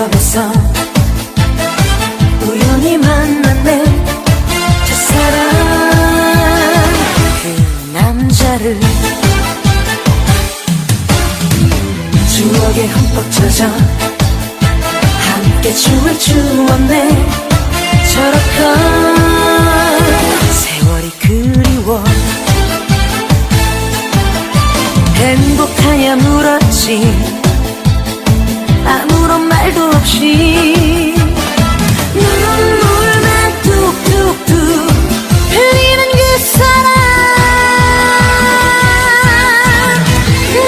속에서 우연히 만났네. 저 사람 그 남자를. 추억에 흠뻑 젖어 함께 춤을 추었네. 저렇게 세월이 그리워. 행복하냐 물었지. 없이 눈물만 뚝뚝뚝 흘리는 그 사람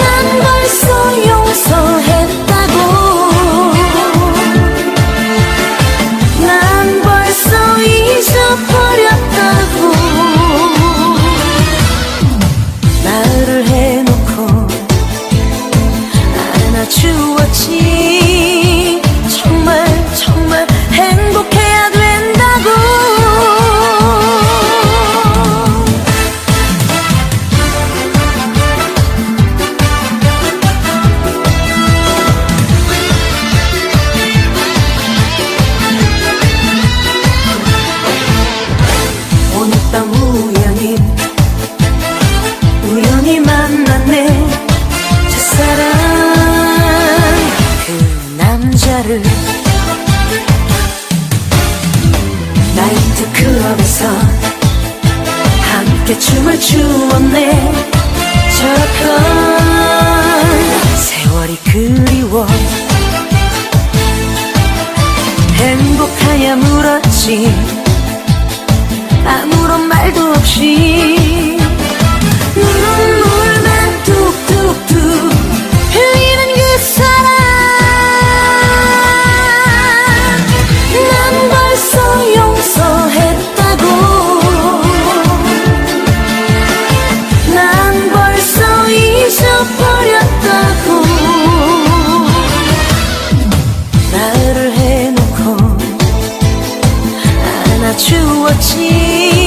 난 벌써 용서했다고. 난 벌써 잊어버렸다고. 말을 해놓고 안아주었 남자를 나이트 클럽에서 함께 춤을 추었네. 저렇건 세월이 그리워. 행복하냐 물었지. 아무런 말도 去握紧